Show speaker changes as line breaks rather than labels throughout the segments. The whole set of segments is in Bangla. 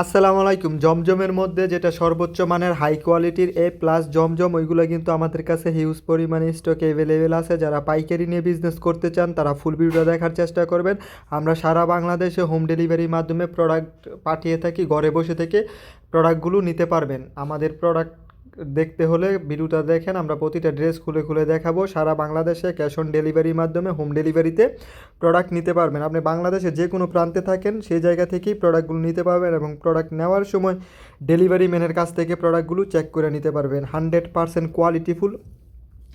আসসালামু আলাইকুম। জমজমের মধ্যে যেটা সর্বোচ্চ মানের হাই কোয়ালিটির এ প্লাস জমজম, ওইগুলো কিন্তু আমাদের কাছে হিউজ পরিমাণে স্টক অ্যাভেলেবেল আছে। যারা পাইকারি নিয়ে বিজনেস করতে চান, তারা ফুল ভিডিও দেখার চেষ্টা করবেন। আমরা সারা বাংলাদেশে হোম ডেলিভারির মাধ্যমে প্রোডাক্ট পাঠিয়ে থাকি, ঘরে বসে থেকে প্রোডাক্টগুলো নিতে পারবেন। আমাদের প্রোডাক্ট দেখতে হলে ভিডিওটা দেখেন, আমরা প্রতিটা ড্রেস খুলে খুলে দেখাবো। সারা বাংলাদেশে ক্যাশ অন ডেলিভারির মাধ্যমে হোম ডেলিভারিতে প্রোডাক্ট নিতে পারবেন। আপনি বাংলাদেশে যে কোনো প্রান্তে থাকেন, সেই জায়গা থেকেই প্রোডাক্টগুলো নিতে পারবেন এবং প্রোডাক্ট নেওয়ার সময় ডেলিভারি ম্যানের কাছ থেকে প্রোডাক্টগুলো চেক করে নিতে পারবেন। হান্ড্রেড পারসেন্ট কোয়ালিটিফুল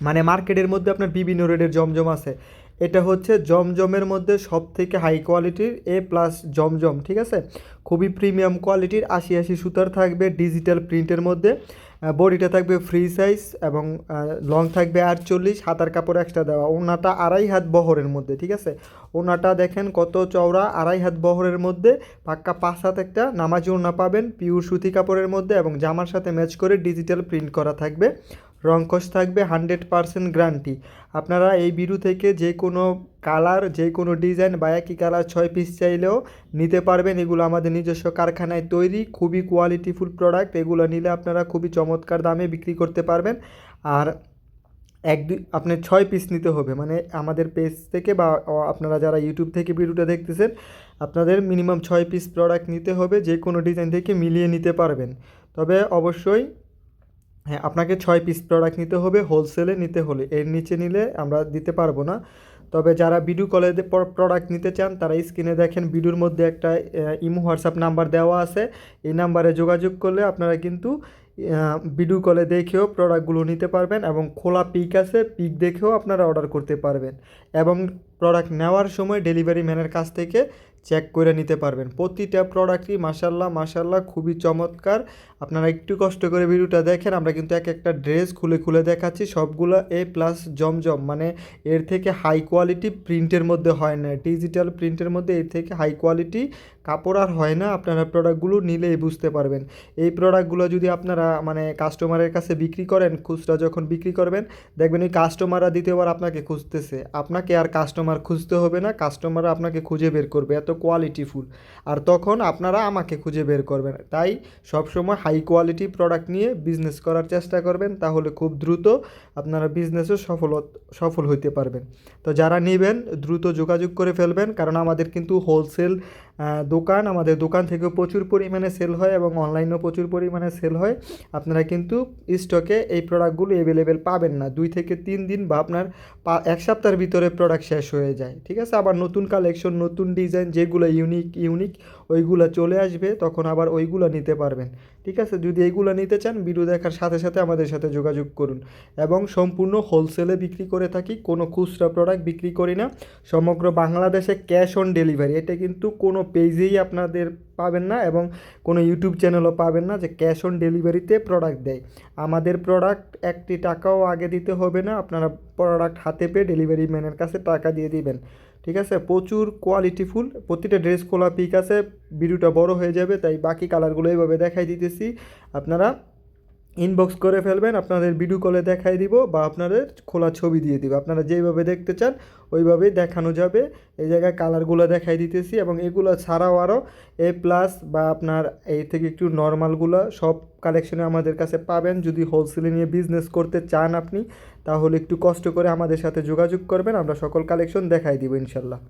মানে মার্কেটের মধ্যে আপনার বিভিন্ন রেটের জমজম আছে। এটা হচ্ছে জমজমের মধ্যে সব থেকে হাই কোয়ালিটির এ প্লাস জমজম, ঠিক আছে? খুবই প্রিমিয়াম কোয়ালিটির আশি আশি সুতার থাকবে ডিজিটাল প্রিন্টের মধ্যে। বডিটা থাকবে ফ্রি সাইজ এবং লং থাকবে আটচল্লিশ, হাতার কাপড় এক্সট্রা দেওয়া। ওনাটা আড়াই হাত বহরের মধ্যে, ঠিক আছে? ওনাটা দেখেন কত চওড়া, আড়াই হাত বহরের মধ্যে। পাক্কা পাঁচ হাত একটা নামাজি ওনা পাবেন পিওর সুতি কাপড়ের মধ্যে এবং জামার সাথে ম্যাচ করে ডিজিটাল প্রিন্ট করা থাকবে। রংকশ থাকবে হান্ড্রেড পারসেন্ট গ্যারান্টি। আপনারা এই বিরু থেকে যে কোনো কালার, যে কোনো ডিজাইন বা একই কালার ছয় পিস চাইলেও নিতে পারবেন। এগুলো আমাদের নিজস্ব কারখানায় তৈরি, খুবই কোয়ালিটিফুল প্রোডাক্ট এগুলো নিলে আপনারা খুবই চমৎকার দামে বিক্রি করতে পারবেন। আর এক দুই, আপনার ছয় পিস নিতে হবে। মানে আমাদের পেজ থেকে বা আপনারা যারা ইউটিউব থেকে ভিডিওটা দেখতেছেন, আপনাদের মিনিমাম ছয় পিস প্রোডাক্ট নিতে হবে। যে কোনো ডিজাইন থেকে মিলিয়ে নিতে পারবেন। তবে অবশ্যই হ্যাঁ আপনাকে ছয় পিস প্রোডাক্ট নিতে হবে হোলসেলে নিতে হলে। এর নিচে নিলে আমরা দিতে পারব না। তবে যারা ভিডিও কলে প্রোডাক্ট নিতে চান, তারা স্ক্রিনে দেখেন ভিডিওর মধ্যে একটা ইমো হোয়াটসঅ্যাপ নাম্বার দেওয়া আছে। এই নাম্বারে যোগাযোগ করলে আপনারা কিন্তু ভিডিও কলে দেখেও প্রোডাক্টগুলো নিতে পারবেন এবং খোলা পিক আছে পিক দেখেও আপনারা অর্ডার করতে পারবেন। এবং প্রোডাক্ট নেওয়ার সময় ডেলিভারি ম্যানের কাছ থেকে চেক করে নিতে পারবেন। প্রতিটা প্রোডাক্টই মাসাল্লাহ মাসাল্লাহ খুবই চমৎকার। আপনারা একটু কষ্ট করে ভিডিওটা দেখেন, আমরা কিন্তু এক একটা ড্রেস খুলে খুলে দেখাচ্ছি, সবগুলো এ প্লাস জমজম মানে এর থেকে হাই কোয়ালিটি প্রিন্টের মধ্যে হয় না। ডিজিটাল প্রিন্টের মধ্যে এর থেকে হাই কোয়ালিটি কাপড় আর হয় না, আপনারা প্রোডাক্টগুলো নিলেই বুঝতে পারবেন। এই প্রোডাক্টগুলো যদি আপনারা মানে কাস্টমারের কাছে বিক্রি করেন, খুচরা যখন বিক্রি করবেন, দেখবেন এই কাস্টমাররা দ্বিতীয়বার আপনাকে খুঁজতেছে। আপনাকে আর কাস্টমার খুঁজতে হবে না কাস্টমাররা আপনাকে খুঁজে বের করবে। এত কোয়ালিটিফুল আর তখন আপনারা আমাকে খুঁজে বের করবেন। তাই সবসময় হাই কোয়ালিটি প্রোডাক্ট নিয়ে বিজনেস করার চেষ্টা করবেন, তাহলে খুব দ্রুত আপনারা বিজনেসে সফল সফল হইতে পারবেন। তো যারা নেবেন, দ্রুত যোগাযোগ করে ফেলবেন, কারণ আমাদের কিন্তু হোলসেল দোকান, আমাদের দোকান থেকেও প্রচুর পরিমাণে সেল হয় এবং অনলাইনেও প্রচুর পরিমাণে সেল হয়। আপনারা কিন্তু স্টকে এই প্রোডাক্টগুলো অ্যাভেলেবেল পাবেন না। দুই থেকে তিন দিন বা আপনার এক সপ্তাহের ভিতরে প্রোডাক্ট শেষ হয়ে যায়। ঠিক আছে? আবার নতুন কালেকশন নতুন ডিজাইন যেগুলো ইউনিক ইউনিক ওইগুলো চলে আসবে, তখন আবার ওইগুলো নিতে পারবেন। ঠিক আছে? যদি এইগুলো নিতে চান ভিডিও দেখার সাথে সাথে আমাদের সাথে যোগাযোগ করুন এবং সম্পূর্ণ হোলসেলে বিক্রি করে থাকি। কোনো খুচরা প্রোডাক্ট বিক্রি করি না। সমগ্র বাংলাদেশে ক্যাশ অন ডেলিভারি এটা কিন্তু কোনো পেজেই আপনাদের পাবেন না এবং কোনো ইউটিউব চ্যানেলও পাবেন না যে ক্যাশ অন ডেলিভারিতে প্রোডাক্ট দেয়। আমাদের প্রোডাক্ট একটি টাকাও আগে দিতে হবে না, আপনারা প্রোডাক্ট হাতে পেয়ে ডেলিভারি ম্যানের কাছে টাকা দিয়ে দিবেন। ঠিক আছে? প্রচুর কোয়ালিটিফুল প্রতিটা ড্রেস খোলা পিক আছে, ভিডিওটা বড় হয়ে যাবে, তাই বাকি কালারগুলো এইভাবে দেখাই দিতেছি। আপনারা ইনবক্স করে ফেলবেন, আপনাদের ভিডিও কলে দেখাই দিব বা আপনাদের খোলা ছবি দিয়ে দিব। আপনারা যেইভাবে দেখতে চান, ওইভাবেই দেখানো যাবে। এই জায়গায় কালারগুলো দেখাই দিতেছি এবং এগুলো ছাড়াও আরও এ প্লাস বা আপনার এই থেকে একটু নর্মালগুলো সব কালেকশনে আমাদের কাছে পাবেন। যদি হোলসেলে নিয়ে বিজনেস করতে চান আপনি, তাহলে একটু কষ্ট করে আমাদের সাথে যোগাযোগ করবেন। আমরা সকল কালেকশন দেখাই দিব ইনশাল্লাহ।